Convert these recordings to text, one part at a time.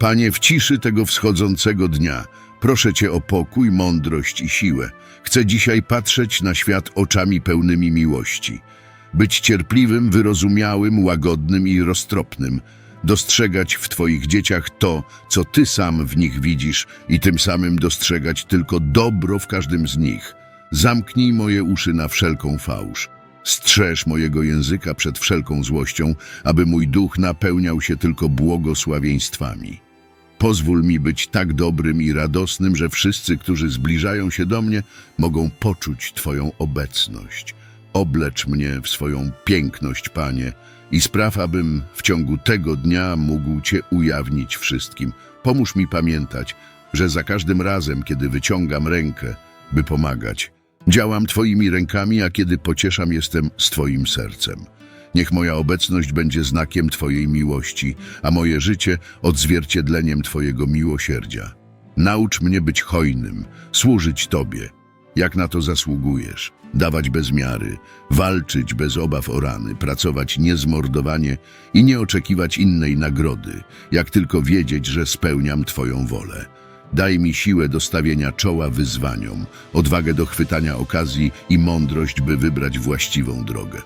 Panie, w ciszy tego wschodzącego dnia, proszę Cię o pokój, mądrość i siłę. Chcę dzisiaj patrzeć na świat oczami pełnymi miłości. Być cierpliwym, wyrozumiałym, łagodnym i roztropnym. Dostrzegać w Twoich dzieciach to, co Ty sam w nich widzisz i tym samym dostrzegać tylko dobro w każdym z nich. Zamknij moje uszy na wszelką fałsz. Strzeż mojego języka przed wszelką złością, aby mój duch napełniał się tylko błogosławieństwami. Pozwól mi być tak dobrym i radosnym, że wszyscy, którzy zbliżają się do mnie, mogą poczuć Twoją obecność. Oblecz mnie w swoją piękność, Panie, i spraw, abym w ciągu tego dnia mógł Cię ujawnić wszystkim. Pomóż mi pamiętać, że za każdym razem, kiedy wyciągam rękę, by pomagać, działam Twoimi rękami, a kiedy pocieszam, jestem z Twoim sercem. Niech moja obecność będzie znakiem Twojej miłości, a moje życie odzwierciedleniem Twojego miłosierdzia. Naucz mnie być hojnym, służyć Tobie, jak na to zasługujesz, dawać bez miary, walczyć bez obaw o rany, pracować niezmordowanie i nie oczekiwać innej nagrody, jak tylko wiedzieć, że spełniam Twoją wolę. Daj mi siłę do stawienia czoła wyzwaniom, odwagę do chwytania okazji i mądrość, by wybrać właściwą drogę.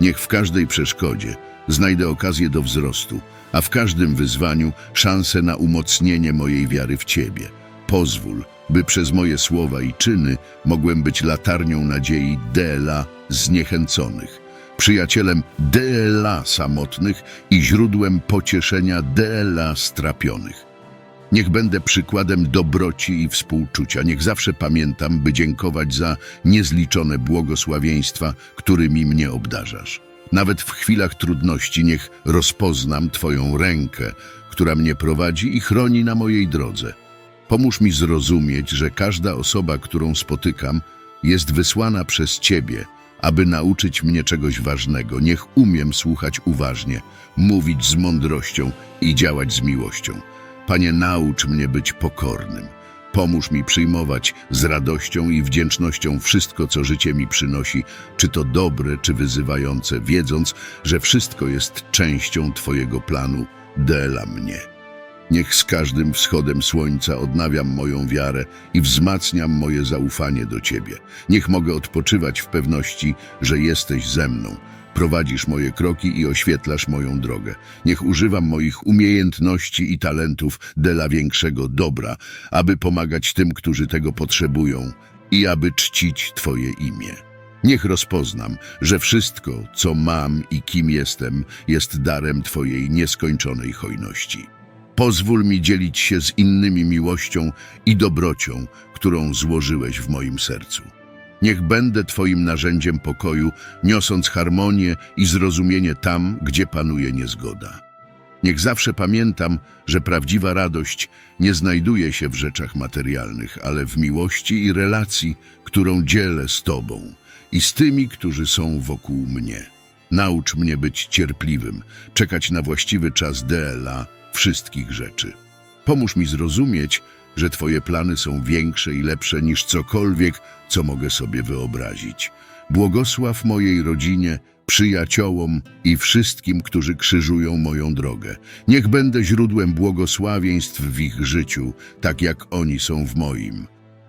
Niech w każdej przeszkodzie znajdę okazję do wzrostu, a w każdym wyzwaniu szansę na umocnienie mojej wiary w Ciebie. Pozwól, by przez moje słowa i czyny mogłem być latarnią nadziei DLA zniechęconych, przyjacielem DLA samotnych i źródłem pocieszenia DLA strapionych. Niech będę przykładem dobroci i współczucia. Niech zawsze pamiętam, by dziękować za niezliczone błogosławieństwa, którymi mnie obdarzasz. Nawet w chwilach trudności niech rozpoznam Twoją rękę, która mnie prowadzi i chroni na mojej drodze. Pomóż mi zrozumieć, że każda osoba, którą spotykam, jest wysłana przez Ciebie, aby nauczyć mnie czegoś ważnego. Niech umiem słuchać uważnie, mówić z mądrością i działać z miłością. Panie, naucz mnie być pokornym. Pomóż mi przyjmować z radością i wdzięcznością wszystko, co życie mi przynosi, czy to dobre, czy wyzywające, wiedząc, że wszystko jest częścią Twojego planu dla mnie. Niech z każdym wschodem słońca odnawiam moją wiarę i wzmacniam moje zaufanie do Ciebie. Niech mogę odpoczywać w pewności, że jesteś ze mną. Prowadzisz moje kroki i oświetlasz moją drogę. Niech używam moich umiejętności i talentów dla większego dobra, aby pomagać tym, którzy tego potrzebują i aby czcić Twoje imię. Niech rozpoznam, że wszystko, co mam i kim jestem, jest darem Twojej nieskończonej hojności. Pozwól mi dzielić się z innymi miłością i dobrocią, którą złożyłeś w moim sercu. Niech będę Twoim narzędziem pokoju, niosąc harmonię i zrozumienie tam, gdzie panuje niezgoda. Niech zawsze pamiętam, że prawdziwa radość nie znajduje się w rzeczach materialnych, ale w miłości i relacji, którą dzielę z Tobą i z tymi, którzy są wokół mnie. Naucz mnie być cierpliwym, czekać na właściwy czas DLA wszystkich rzeczy. Pomóż mi zrozumieć, że Twoje plany są większe i lepsze niż cokolwiek, co mogę sobie wyobrazić. Błogosław mojej rodzinie, przyjaciołom i wszystkim, którzy krzyżują moją drogę. Niech będę źródłem błogosławieństw w ich życiu, tak jak oni są w moim.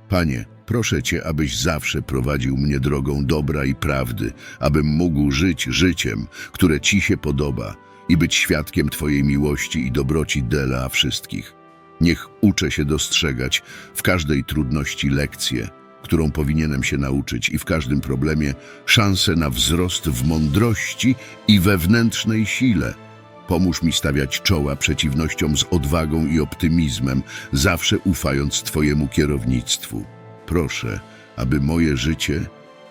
Panie, proszę Cię, abyś zawsze prowadził mnie drogą dobra i prawdy, abym mógł żyć życiem, które Ci się podoba i być świadkiem Twojej miłości i dobroci dla wszystkich. Niech uczę się dostrzegać w każdej trudności lekcję, którą powinienem się nauczyć i w każdym problemie szansę na wzrost w mądrości i wewnętrznej sile. Pomóż mi stawiać czoła przeciwnościom z odwagą i optymizmem, zawsze ufając Twojemu kierownictwu. Proszę, aby moje życie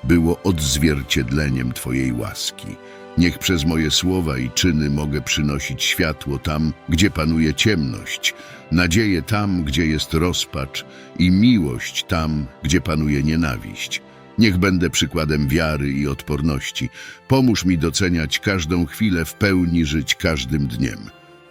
było odzwierciedleniem Twojej łaski. Niech przez moje słowa i czyny mogę przynosić światło tam, gdzie panuje ciemność, nadzieję tam, gdzie jest rozpacz i miłość tam, gdzie panuje nienawiść. Niech będę przykładem wiary i odporności. Pomóż mi doceniać każdą chwilę, w pełni żyć każdym dniem.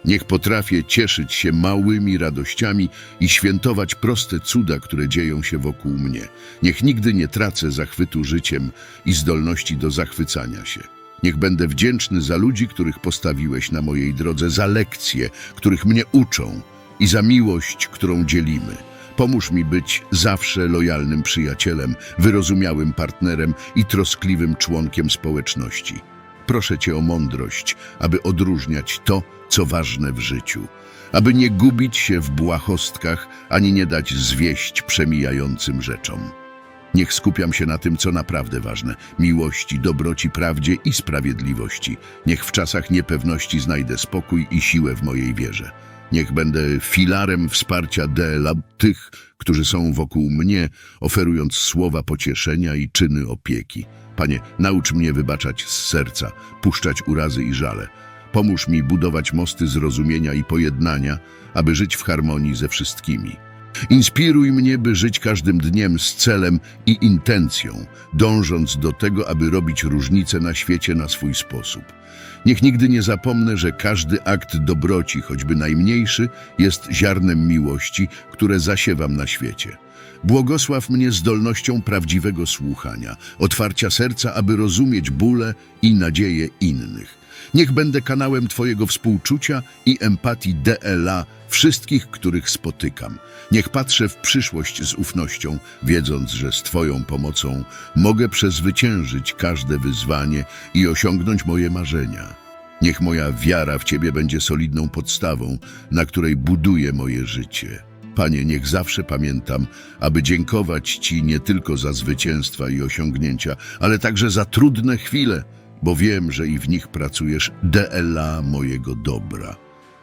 Niech potrafię cieszyć się małymi radościami i świętować proste cuda, które dzieją się wokół mnie. Niech nigdy nie tracę zachwytu życiem i zdolności do zachwycania się. Niech będę wdzięczny za ludzi, których postawiłeś na mojej drodze, za lekcje, których mnie uczą i za miłość, którą dzielimy. Pomóż mi być zawsze lojalnym przyjacielem, wyrozumiałym partnerem i troskliwym członkiem społeczności. Proszę Cię o mądrość, aby odróżniać to, co ważne w życiu, aby nie gubić się w błahostkach, ani nie dać zwieść przemijającym rzeczom. Niech skupiam się na tym, co naprawdę ważne miłości, dobroci, prawdzie i sprawiedliwości. Niech w czasach niepewności znajdę spokój i siłę w mojej wierze. Niech będę filarem wsparcia dla tych, którzy są wokół mnie, oferując słowa pocieszenia i czyny opieki. Panie, naucz mnie wybaczać z serca, puszczać urazy i żale. Pomóż mi budować mosty zrozumienia i pojednania, aby żyć w harmonii ze wszystkimi. Inspiruj mnie, by żyć każdym dniem z celem i intencją, dążąc do tego, aby robić różnice na świecie na swój sposób. Niech nigdy nie zapomnę, że każdy akt dobroci, choćby najmniejszy, jest ziarnem miłości, które zasiewam na świecie. Błogosław mnie zdolnością prawdziwego słuchania, otwarcia serca, aby rozumieć bóle i nadzieje innych. Niech będę kanałem Twojego współczucia i empatii DLA wszystkich, których spotykam. Niech patrzę w przyszłość z ufnością, wiedząc, że z Twoją pomocą mogę przezwyciężyć każde wyzwanie i osiągnąć moje marzenia. Niech moja wiara w Ciebie będzie solidną podstawą, na której buduję moje życie. Panie, niech zawsze pamiętam, aby dziękować Ci nie tylko za zwycięstwa i osiągnięcia, ale także za trudne chwile, bo wiem, że i w nich pracujesz DLA mojego dobra.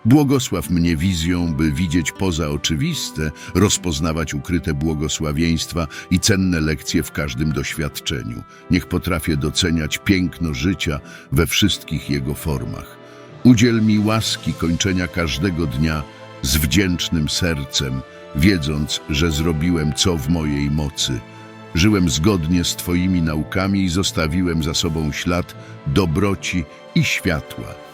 Błogosław mnie wizją, by widzieć poza oczywiste, rozpoznawać ukryte błogosławieństwa i cenne lekcje w każdym doświadczeniu. Niech potrafię doceniać piękno życia we wszystkich jego formach. Udziel mi łaski kończenia każdego dnia z wdzięcznym sercem, wiedząc, że zrobiłem co w mojej mocy. Żyłem zgodnie z Twoimi naukami i zostawiłem za sobą ślad dobroci i światła.